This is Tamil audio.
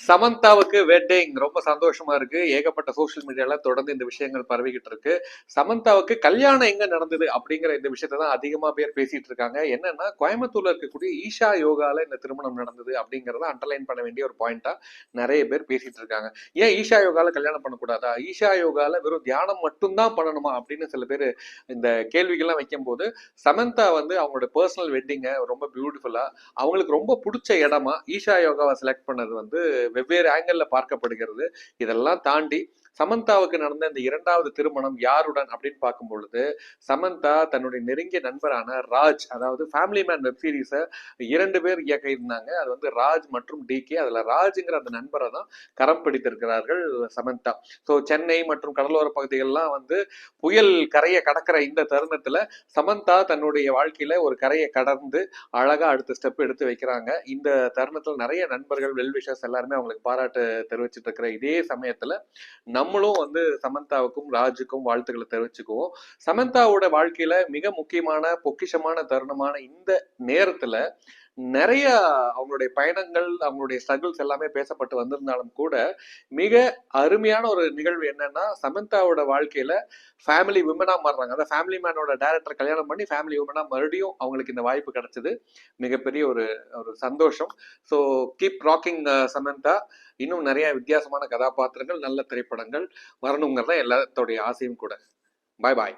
சமந்தாவுக்கு வெட்டிங் ரொம்ப சந்தோஷமா இருக்கு. ஏகப்பட்ட சோஷியல் மீடியால தொடர்ந்து இந்த விஷயங்கள் பரவிக்கிட்டு இருக்கு. சமந்தாவுக்கு கல்யாணம் எங்க நடந்தது அப்படிங்கிற இந்த விஷயத்தை தான் அதிகமா பேர் பேசிட்டு இருக்காங்க. என்னன்னா கோயம்புத்தூர்ல இருக்கக்கூடிய ஈஷா யோகால இந்த திருமணம் நடந்தது அப்படிங்கறத அண்டர்லைன் பண்ண வேண்டிய ஒரு பாயிண்டா நிறைய பேர் பேசிட்டு இருக்காங்க. ஏன் ஈஷா யோகால கல்யாணம் பண்ணக்கூடாதா ஈஷா யோகால வெறும் தியானம் மட்டும்தான் பண்ணணுமா? அப்படின்னு சில பேர் இந்த கேள்விகள்லாம் வைக்கும்போது சமந்தா வந்து அவங்களோட பர்சனல் வெட்டிங்கை ரொம்ப பியூட்டிஃபுல்லா அவங்களுக்கு ரொம்ப பிடிச்ச இடமா ஈஷா யோகாவை செலக்ட் பண்ணது வந்து வெவ்வேறு ஆங்கிள் பார்க்கப்படுகிறது. இதெல்லாம் தாண்டி சமந்தாவுக்கு நடந்த இந்த இரண்டாவது திருமணம் யாருடன் அப்படின்னு பார்க்கும் பொழுது சமந்தா தன்னுடைய நெருங்கிய நண்பரான ராஜ் அதாவது ஃபேமிலி மேன் வெப் சீரிஸை இரண்டு பேர் இயக்க இருந்தாங்க அது வந்து ராஜ் மற்றும் டிகே அதில் ராஜுங்கிற அந்த நண்பரை தான் கரம் பிடித்திருக்கிறார்கள் சமந்தா. ஸோ சென்னை மற்றும் கடலோர பகுதிகள்லாம் வந்து புயல் கரையை கடக்கிற இந்த தருணத்துல சமந்தா தன்னுடைய வாழ்க்கையில ஒரு கரையை கடந்து அழகா அடுத்த ஸ்டெப் எடுத்து வைக்கிறாங்க. இந்த தருணத்தில் நிறைய நண்பர்கள் வெல்விஷர்ஸ் எல்லாருமே அவங்களுக்கு பாராட்டு தெரிவிச்சிட்டு இருக்கிற இதே சமயத்தில் நம்மளும் வந்து சமந்தாவுக்கும் ராஜுக்கும் வாழ்த்துக்களை தெரிவிச்சுக்குவோம். சமந்தாவோட வாழ்க்கையில மிக முக்கியமான பொக்கிஷமான தருணமான இந்த நேரத்துல நிறைய அவங்களுடைய பயணங்கள் அவங்களுடைய ஸ்ட்ரகிள்ஸ் எல்லாமே பேசப்பட்டு வந்திருந்தாலும் கூட மிக அருமையான ஒரு நிகழ்வு என்னன்னா சமந்தாவோட வாழ்க்கையில ஃபேமிலி விமனா மாறுறாங்க. அதாவது ஃபேமிலி மேனோட டேரக்டர் கல்யாணம் பண்ணி ஃபேமிலி விமனா மறுபடியும் அவங்களுக்கு இந்த வாய்ப்பு கிடைச்சது. மிகப்பெரிய ஒரு ஒரு சந்தோஷம். So keep rocking Samantha. இன்னும் நிறைய வித்தியாசமான கதாபாத்திரங்கள் நல்ல திரைப்படங்கள் வரணுங்கிறது எல்லாத்தோடைய ஆசையும் கூட. பாய் பாய்